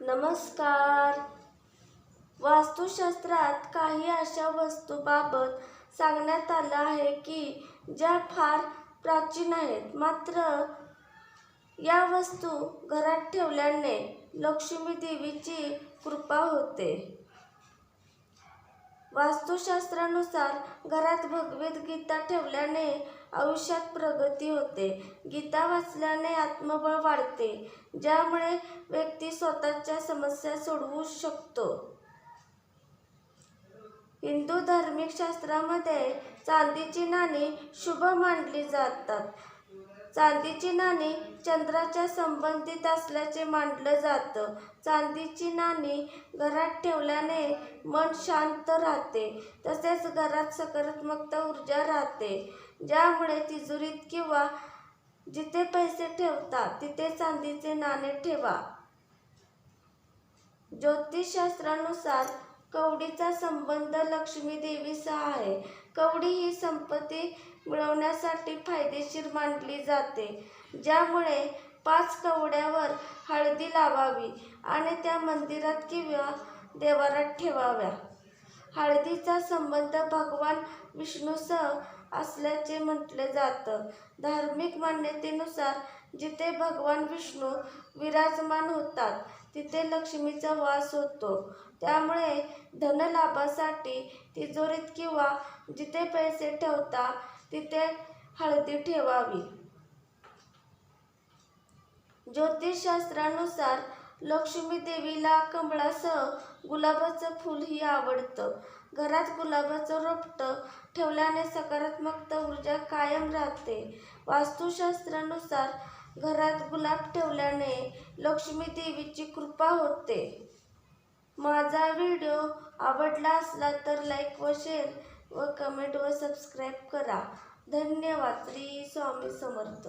नमस्कार. वास्तुशास्त्रात काही अशा वस्तूबाबत सांगण्यात आलं आहे की ज्या फार प्राचीन आहेत मात्र या वस्तू घरात ठेवल्याने लक्ष्मी देवीची कृपा होते. वास्तुशास्त्रानुसार घरात भगवद्गीता ठेवल्याने आयुष्यात प्रगती होते. गीता वाचल्याने आत्मबळ वाढते ज्यामुळे व्यक्ती स्वतःच्या समस्या सोडवू शकतो. हिंदू धार्मिक शास्त्रामध्ये चांदीची नाणी शुभ मानली जातात. चांदीची नाणी चंद्राच्या संबंधित असल्याचे मानलं जातं. चांदीची नाणी घरात ठेवल्याने मन शांत राहते तसेच घरात सकारात्मकता ऊर्जा राहते. ज्यामुळे तिजोरीत किंवा जिथे पैसे ठेवता तिथे चांदीचे नाणे ठेवा. ज्योतिषशास्त्रानुसार कवडीचा संबंध लक्ष्मी देवीचा आहे. कवडी ही संपत्ती मिळवण्यासाठी फायदेशीर मानली जाते ज्यामुळे पाच कवड्यावर हळदी लावावी आणि त्या मंदिरात किंवा देवारात ठेवाव्या. हळदीचा संबंध भगवान विष्णूसह असल्याचे म्हटले जातं. धार्मिक मान्यतेनुसार जिथे भगवान विष्णू विराजमान होतात तिथे लक्ष्मीचा वास होतो. त्यामुळे धनलाभासाठी तिजोरीत किंवा जिथे पैसे ठेवता तिथे हळदी ठेवावी. ज्योतिषशास्त्रानुसार लक्ष्मी देवीला कमळासह गुलाबाचं फूलही आवडतं. घरात गुलाबाचं रोपटं ठेवल्याने सकारात्मकता ऊर्जा कायम राहते. वास्तुशास्त्रानुसार घरात गुलाब ठेवल्याने लक्ष्मी देवीची कृपा होते. माझा व्हिडिओ आवडला असला तर लाईक व शेअर व कमेंट व सबस्क्राईब करा. धन्यवाद. श्री स्वामी समर्थ.